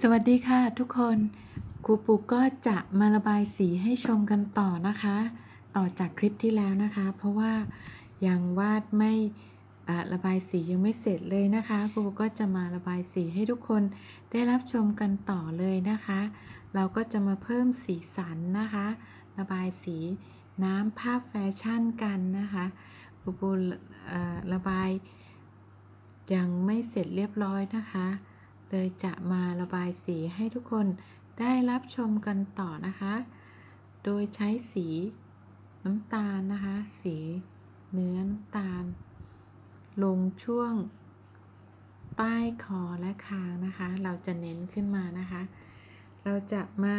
สวัสดีค่ะทุกคนครูปูก็จะมาระบายสีให้ชมกันต่อนะคะ ต่อจากคลิปที่แล้วนะคะ เพราะว่ายังวาดไม่ระบายสียังไม่เสร็จเลยนะคะครูปูก็จะมาระบายสีให้ทุกคนได้รับชมกันต่อเลยนะคะ เราก็จะมาเพิ่มสีสันนะคะ ระบายสีน้ำภาพแฟชั่นกันนะคะครูปูระบายยังไม่เสร็จเรียบร้อยนะคะ เลยจะมาระบายสีให้ทุกคนได้รับชมกันต่อนะคะ โดยใช้สีน้ำตาลนะคะ สีเนื้อน้ำตาล ลงช่วงใต้คอและคางนะคะ เราจะเน้นขึ้นมานะคะ เราจะมา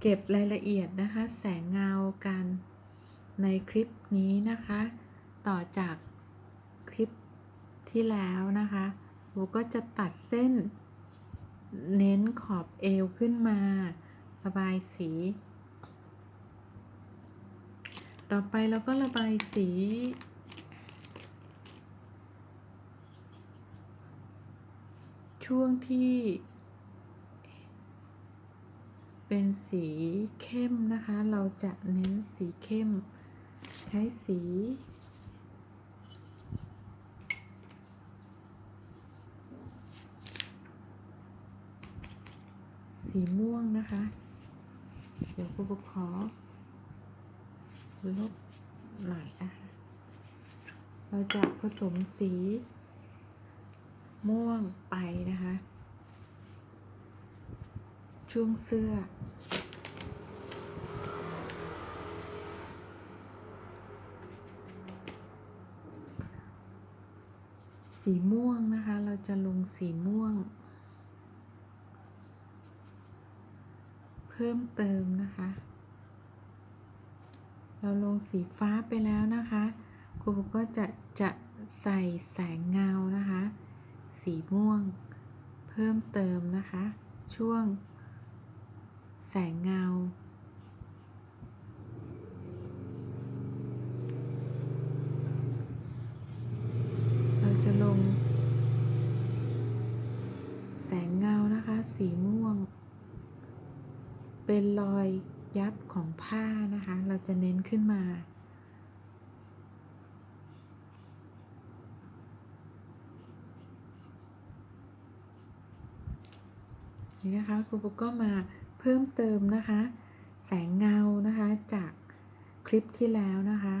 เก็บรายละเอียดนะคะ แสงเงากันในคลิปนี้นะคะ ต่อจากคลิปที่แล้วนะคะครูก็จะตัดเส้น เน้นขอบเอวขึ้นมา ระบายสี ต่อไปเราก็ระบายสี ช่วงที่ เป็นสีเข้มนะคะ เราจะเน้นสีเข้ม ใช้สี สีม่วงนะคะ เดี๋ยวครูปขอลบหน่อยนะคะเราจะผสมสี ม่วงไปนะคะ ช่วงเสื้อ สีม่วงนะคะ เราจะลงสีม่วง พิ่มเติมนะคะ เราลงสีฟ้าไปแล้วนะคะครูก็จะจะใส่แสงเงานะคะ สีม่วงเพิ่มเติมนะคะ ช่วงแสงเงาเราจะลง แสงเงานะคะ สีม่วง เป็นรอยยับของผ้านะคะ เราจะเน้นขึ้นมานี่นะคะครูปุ๊กก็มาเพิ่มเติมนะคะ แสงเงานะคะจากคลิปที่แล้วนะคะ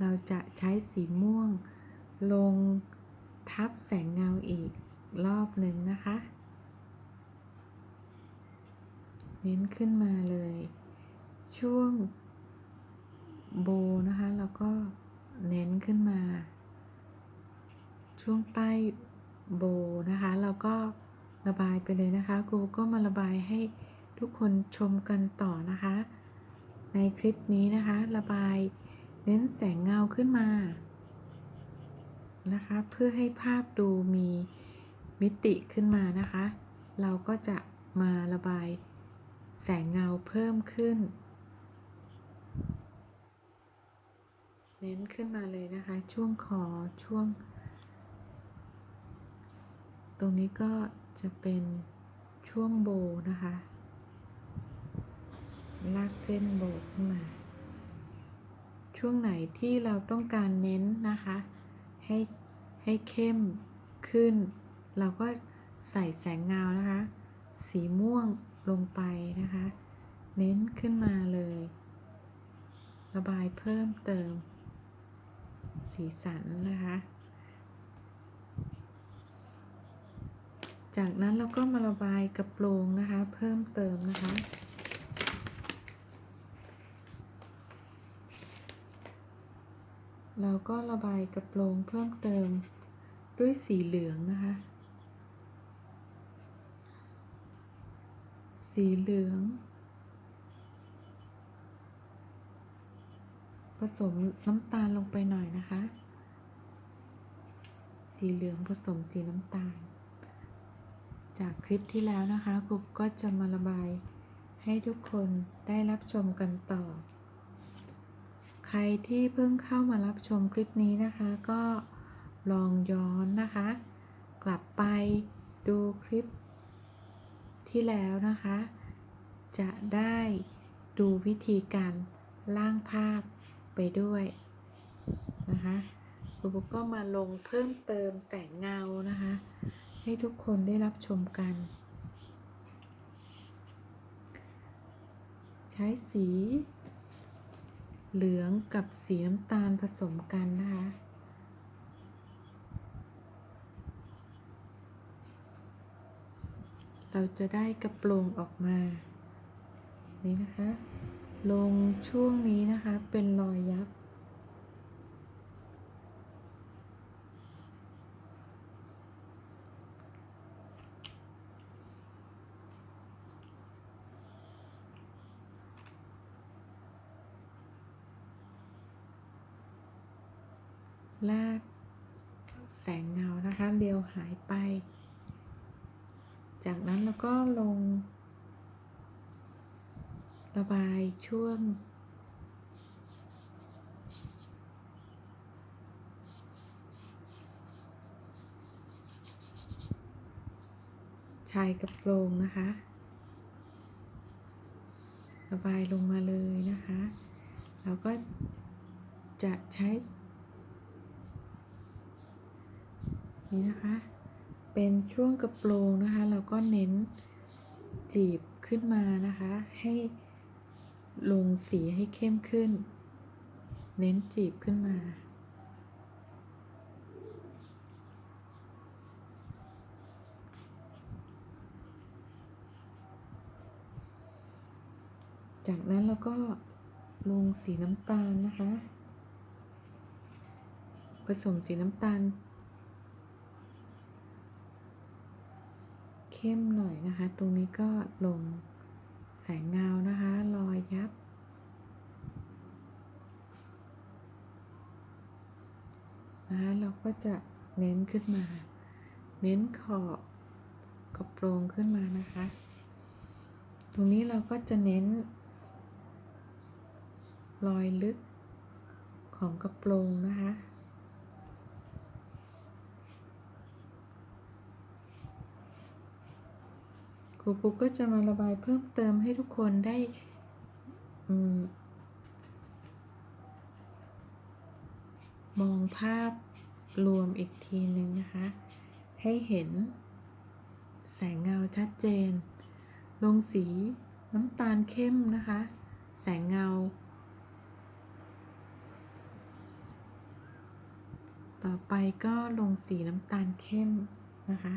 เราจะใช้สีม่วงลงทับแสงเงาอีกรอบหนึ่งนะคะ เน้นขึ้นมาเลย ช่วงโบนะคะแล้วก็เน้นขึ้นมา ช่วงใต้โบนะคะแล้วก็ระบายไปเลยนะคะครูก็มาระบายให้ทุกคนชมกันต่อนะคะ ในคลิปนี้นะคะ ระบายเน้นแสงเงาขึ้นมานะคะ เพื่อให้ภาพดูมีมิติขึ้นมานะคะ เราก็จะมาระบาย แสงเงาเพิ่มขึ้น เน้นขึ้นมาเลยนะคะ ช่วงคอช่วง ตรงนี้ก็จะเป็นช่วงโบนะคะ ลากเส้นโบขึ้นมา ช่วงไหนที่เราต้องการเน้นนะคะ ให้ให้เข้มขึ้น เราก็ใส่แสงเงานะคะ สีม่วง ลงไปนะคะ เน้นขึ้นมาเลย ระบายเพิ่มเติม สีสันนะคะ จากนั้นเราก็มาระบายกระโปรงนะคะ เพิ่มเติมนะคะเราก็ระบายกระโปรงเพิ่มเติมด้วยสีเหลืองนะคะ สีเหลือง ผสมน้ำตาลลงไปหน่อยนะคะ สีเหลืองผสมสีน้ำตาล จากคลิปที่แล้วนะคะครูก็จะมาระบายให้ทุกคนได้รับชมกันต่อ ใครที่เพิ่งเข้ามารับชมคลิปนี้นะคะ ก็ลองย้อนนะคะ กลับไปดูคลิป ที่แล้วนะคะ จะได้ดูวิธีการล่างภาพไปด้วยนะคะครูปุ๊กก็มาลงเพิ่มเติมแสงเงานะคะ ให้ทุกคนได้รับชมกัน ใช้สีเหลืองกับสีน้ำตาลผสมกันนะคะ เราจะได้กระโปรงออกมา นี่นะคะ ลงช่วงนี้นะคะเป็นรอยยับ ลากแสงเงานะคะเรียวหายไป จากนั้นเราก็ลง ระบายช่วง ชายกระโปรงนะคะ ระบายลงมาเลยนะคะ เราก็จะใช้ นี่นะคะ เป็นช่วงกระโปรงนะคะเราก็เน้นจีบขึ้นมานะคะ ให้ลงสีให้เข้มขึ้น เน้นจีบขึ้นมาจากนั้นเราก็ลงสีน้ำตาลนะคะ ผสมสีน้ำตาล เข้มหน่อยนะคะ ตรงนี้ก็ลงแสงเงานะคะรอยยับ นะคะเราก็จะเน้นขึ้นมา เน้นขอบกระโปรงขึ้นมานะคะ ตรงนี้เราก็จะเน้น รอยลึกของกระโปรงนะคะ รูปุ๊กก็จะมาระบายเพิ่มเติมให้ทุกคนได้อมมองภาพรวมอีกทีหนึ่งนะคะ ให้เห็นแสงเงาชัดเจน ลงสีน้ำตาลเข้มนะคะ แสงเงา ต่อไปก็ลงสีน้ำตาลเข้มนะคะ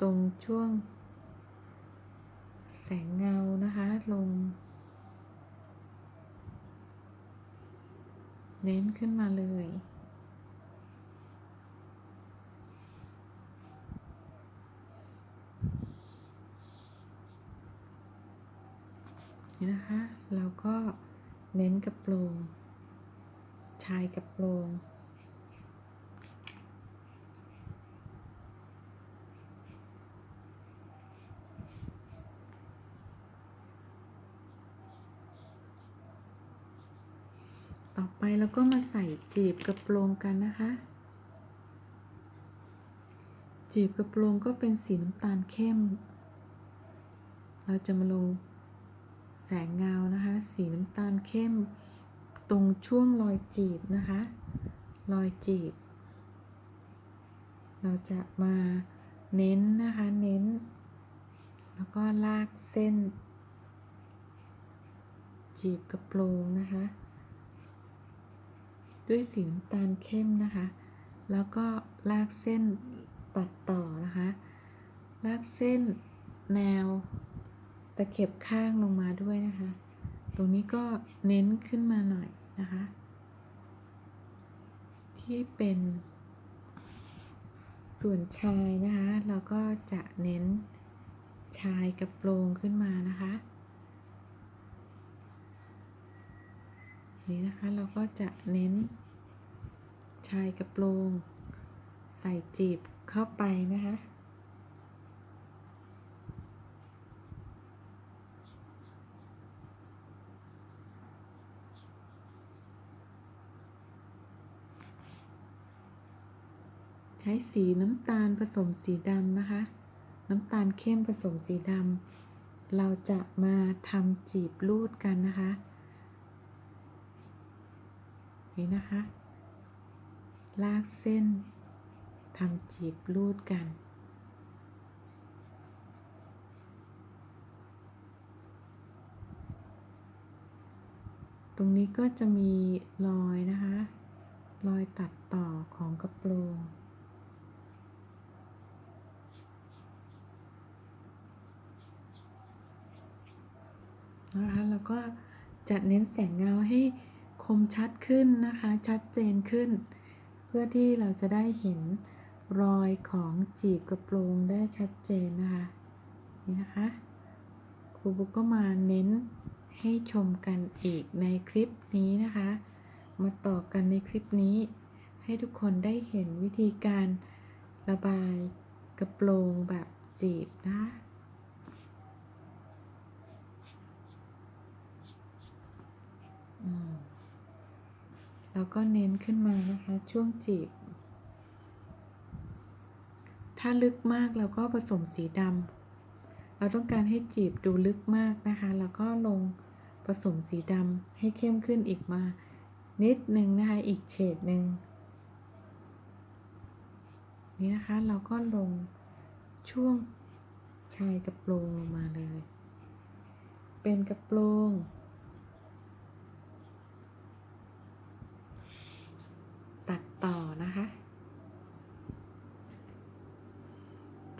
ตรงช่วง แสงเงานะคะลง เน้นขึ้นมาเลย นี่นะคะ เราก็เน้นกระโปรง ชายกระโปรง ต่อไปเราก็มาใส่จีบกระโปรงกันนะคะ จีบกระโปรงก็เป็นสีน้ำตาลเข้ม เราจะมาลงแสงเงานะคะ สีน้ำตาลเข้ม ตรงช่วงรอยจีบนะคะ รอยจีบ เราจะมาเน้นนะคะ เน้น แล้วก็ลากเส้น จีบกระโปรงนะคะ ด้วยสีน้ำตาลเข้มนะคะ แล้วก็ลากเส้นปัดต่อนะคะ ลากเส้นแนวตะเข็บข้างลงมาด้วยนะคะ ตรงนี้ก็เน้นขึ้นมาหน่อยนะคะ ที่เป็นส่วนชายนะคะ เราก็จะเน้นชายกระโปรงขึ้นมานะคะ นี่นะคะเราก็จะเน้น ชายกระโปรง ใส่จีบเข้าไปนะคะใช้สีน้ำตาลผสมสีดำนะคะ น้ำตาลเข้มผสมสีดำเราจะมาทำจีบรูดกันนะคะ นี่นะคะ ลากเส้นทำจีบรูดกัน ตรงนี้ก็จะมีรอยนะคะ รอยตัดต่อของกระโปรงนะคะแล้วก็จะเน้นแสงเงาให้ มชัดขึ้นนะคะ ชัดเจนขึ้น เพื่อที่เราจะได้เห็นรอยของจีบกระโปรงได้ชัดเจนนะคะ นี่นะคะครูบุ๊กก็มาเน้นให้ชมกันอีกในคลิปนี้นะคะ มาต่อกันในคลิปนี้ ให้ทุกคนได้เห็นวิธีการระบายกระโปรงแบบจีบนะคะ อืม แล้วก็เน้นขึ้นมานะคะช่วงจีบ ถ้าลึกมากเราก็ผสมสีดำเราต้องการให้จีบดูลึกมากนะคะ แล้วก็ลงผสมสีดำให้เข้มขึ้นอีกมา นิดนึงนะคะ อีกเฉดหนึ่งนี่นะคะเราก็ลงช่วงชายกระโปรงลงมาเลย เป็นกระโปรง ตัดต่อนะคะ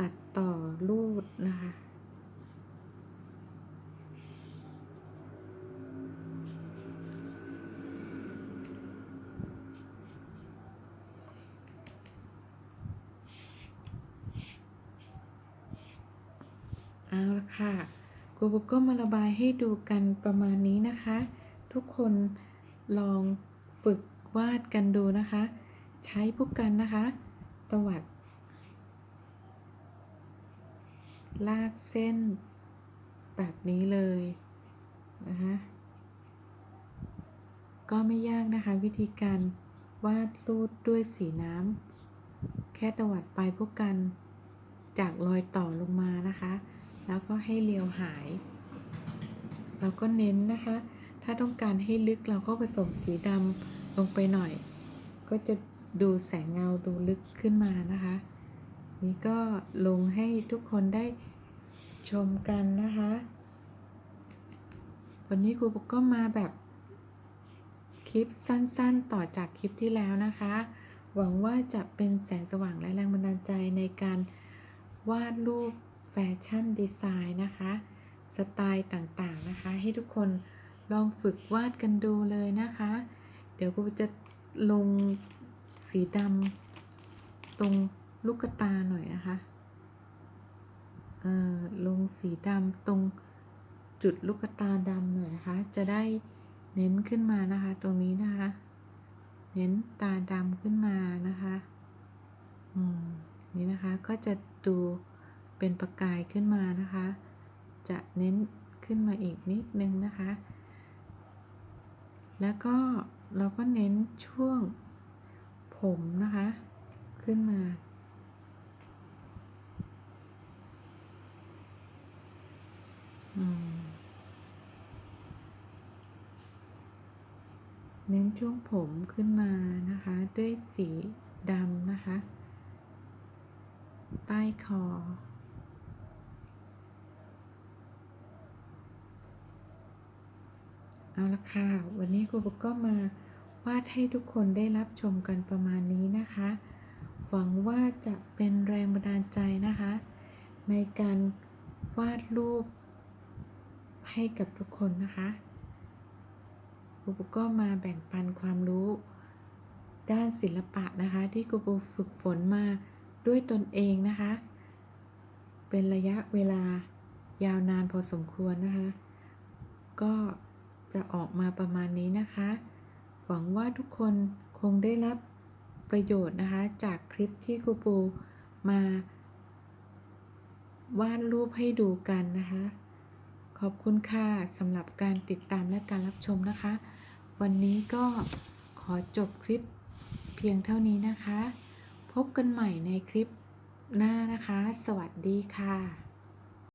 ตัดต่อรูดนะคะ เอาละค่ะกูบุ๊กก็มาระบายให้ดูกันประมาณนี้นะคะ ทุกคนลองฝึกวาดกันดูนะคะ ใช้พวกกันนะคะตวัด ลากเส้นแบบนี้เลยนะคะก็ไม่ยากนะคะวิธีการวาดรูดด้วยสีน้ำแค่ตวัดไปพวกกันจากรอยต่อลงมานะคะ แล้วก็ให้เลียวหาย เราก็เน้นนะคะ ถ้าต้องการให้ลึกเราก็ผสมสีดำลงไปหน่อย ก็จะดูแสงเงาดูลึกขึ้นมานะคะ นี่ก็ลงให้ทุกคนได้ชมกันนะคะ วันนี้ครูปุ๊กก็มาแบบคลิปสั้นๆต่อจากคลิปที่แล้วนะคะ หวังว่าจะเป็นแสงสว่างและแรงบันดาลใจในการวาดรูป แฟชั่นดีไซน์นะคะ สไตล์ต่างๆนะคะ ให้ทุกคนลองฝึกวาดกันดูเลยนะคะ เดี๋ยวครูจะลงสีดำตรงลูกตาหน่อยนะคะเอ่อลงสีดำตรงจุดลูกตาดำหน่อยนะคะ จะได้เน้นขึ้นมานะคะ ตรงนี้นะคะ เน้นตาดำขึ้นมานะคะ อืม นี่นะคะก็จะดู เป็นประกายขึ้นมานะคะ จะเน้นขึ้นมาอีกนิดนึงนะคะ แล้วก็เราก็เน้นช่วงผมนะคะ ขึ้นมาเน้นช่วงผมขึ้นมานะคะ ด้วยสีดำนะคะ ใต้คอ เอาละค่ะ วันนี้ครูปุ๊กก็มาวาดให้ทุกคนได้รับชมกันประมาณนี้นะคะ หวังว่าจะเป็นแรงบันดาลใจนะคะ ในการวาดรูปให้กับทุกคนนะคะครูปุ๊กก็มาแบ่งปันความรู้ ด้านศิลปะนะคะ ที่ครูปุ๊กฝึกฝนมาด้วยตนเองนะคะ เป็นระยะเวลายาวนานพอสมควรนะคะ ก็ จะออกมาประมาณนี้นะคะ หวังว่าทุกคนคงได้รับประโยชน์นะคะ จากคลิปที่ครูปูมาวาดรูปให้ดูกันนะคะ ขอบคุณค่ะสำหรับการติดตามและการรับชมนะคะ วันนี้ก็ขอจบคลิปเพียงเท่านี้นะคะ พบกันใหม่ในคลิปหน้านะคะ สวัสดีค่ะ